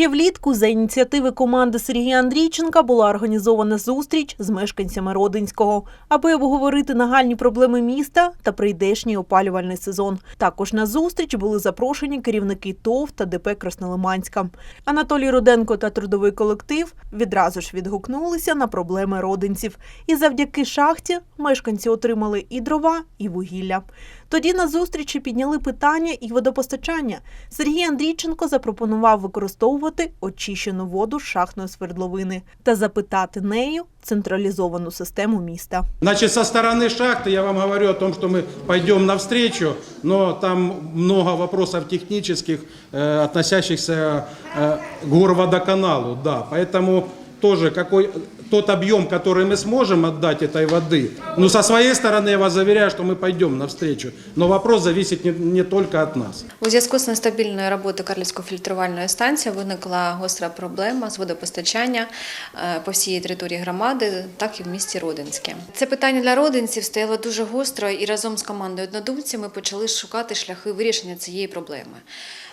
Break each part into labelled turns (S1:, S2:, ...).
S1: Ще влітку за ініціативи команди Сергія Андрійченка була організована зустріч з мешканцями Родинського, аби обговорити нагальні проблеми міста та прийдешній опалювальний сезон. Також на зустріч були запрошені керівники ТОВ та ДП Краснолиманська. Анатолій Руденко та трудовий колектив відразу ж відгукнулися на проблеми родинців. І завдяки шахті мешканці отримали і дрова, і вугілля. Тоді на зустрічі підняли питання і водопостачання. Сергій Андрійченко запропонував використовувати очищену воду з шахтної свердловини та запитати нею централізовану систему міста.
S2: Значит, со стороны шахты я вам говорю о том, что мы пойдем навстречу, но там много вопросов технических, э, относящихся э, к горводоканалу, да. Поэтому тоже какой тот объем, который мы сможем отдать этой воды. Ну, со своей стороны я вас заверяю, что мы пойдем навстречу. Но вопрос зависит не, не только от нас.
S3: У зв'язку з нестабільною роботою Карлівської фільтрувальної станції виникла гостра проблема з водопостачання е, по всій території громади, так і в місті Родинське. Це питання для родинців стояло дуже гостро, і разом з командою однодумців ми почали шукати шляхи вирішення цієї проблеми.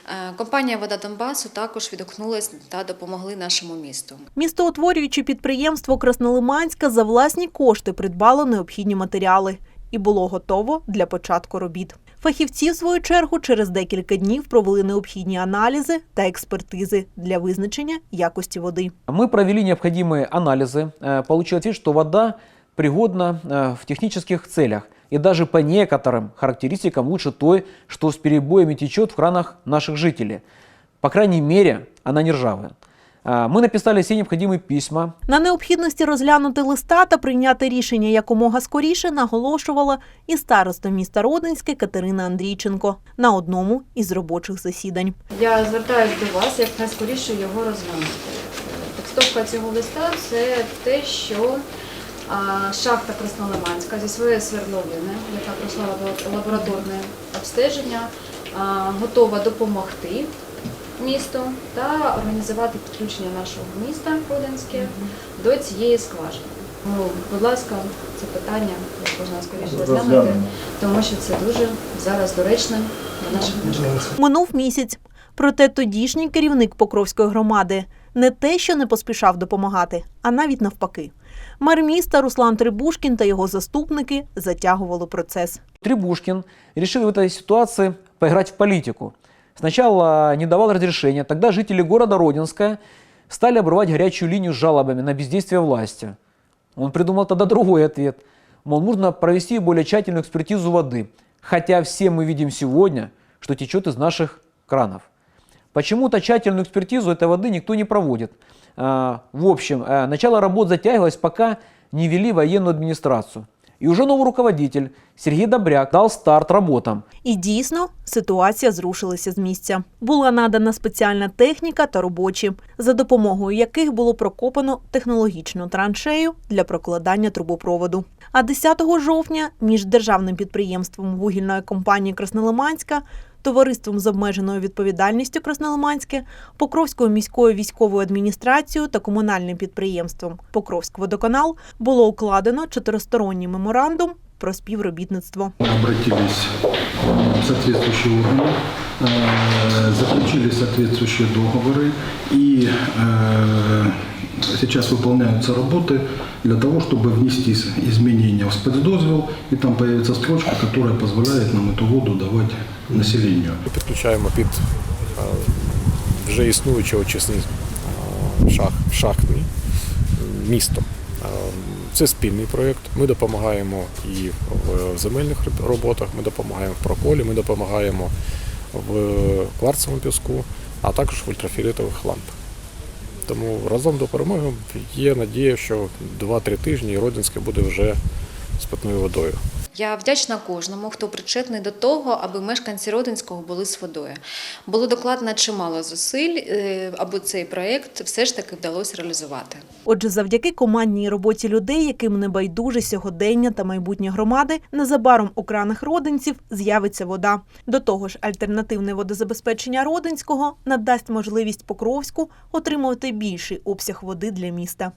S3: Е, Компанія Вода Донбасу також відгукнулась та допомогли нашому місту.
S1: Містоутворююче підприємство Краснолиманська за власні кошти придбало необхідні матеріали і було готово для початку робіт. Фахівці, в свою чергу, через декілька днів провели необхідні аналізи та експертизи для визначення якості води.
S4: Мы провели необходимые анализы, э, получилось, ответ, что вода пригодна э, в технических целях и даже по некоторым характеристикам лучше той, что с перебоями течет в кранах наших жителей. По крайней мере, она не ржавая. А, Мы написали все необходимые письма
S1: На необхідності розглянути листа та прийняти рішення якомога скоріше наголошувала і староста міста Родинське Катерина Андрійченко на одному із робочих засідань.
S5: Я звертаюся до вас як найскоріше його розглянути. Підстовка цього листа це те, що а, шахта Краснолиманська зі своєї свердловини, яка пройшла лабораторне обстеження, готова допомогти місту та організувати підключення нашого міста Родинське до цієї скважини. Ну, будь ласка, це питання можна скоріше розглянути, тому що це дуже зараз доречне для наших мешканців.
S1: Минув місяць. Проте тодішній керівник Покровської громади не те, що не поспішав допомагати, а навіть навпаки. Мер міста Руслан Трибушкін та його заступники затягували процес.
S4: Трибушкин решил в этой ситуации поиграть в политику. Сначала не давал разрешения, тогда жители города Родинска стали обрывать горячую линию с жалобами на бездействие власти. Он придумал тогда другой ответ. Мол, нужно провести более тщательную экспертизу воды, хотя все мы видим сегодня, что течет из наших кранов. Почему-то тщательную экспертизу этой воды никто не проводит. А, В общем, э, начало работ затягивалось, пока не ввели военную администрацию. И уже новый руководитель Сергей Добряк дал старт работам.
S1: І дійсно ситуація зрушилася з місця. Була надана спеціальна техніка та робочі, за допомогою яких було прокопано технологічну траншею для прокладання трубопроводу. А 10 жовтня між державним підприємством вугільної компанії Краснолиманська, товариством з обмеженою відповідальністю Краснолиманське, Покровською міською військовою адміністрацією та комунальним підприємством Покровськводоканал було укладено чотиристоронній меморандум про співробітництво.
S6: Мы обратились в соответствующие органы, э, заключили соответствующие договоры и э, сейчас выполняются работы для того, чтобы внести с- изменения в спецдозвел, и там появится строчка, которая позволяет нам эту воду давать населению.
S7: Ми підключаємо під е, вже існуючі очисні е, шах, шахтні е, місто. Це спільний проєкт. Ми допомагаємо і в земельних роботах, ми допомагаємо в проколі, ми допомагаємо в кварцевому піску, а також в ультрафіолетових лампах. Тому разом до перемоги є надія, що 2-3 тижні Родинське буде вже з питною водою.
S3: Я вдячна кожному, хто причетний до того, аби мешканці Родинського були з водою. Було докладено чимало зусиль, е, аби цей проєкт все ж таки вдалося реалізувати.
S1: Отже, завдяки командній роботі людей, яким не байдуже сьогодення та майбутнє громади, незабаром у кранах родинців з'явиться вода. До того ж, альтернативне водозабезпечення родинського надасть можливість Покровську отримувати більший обсяг води для міста.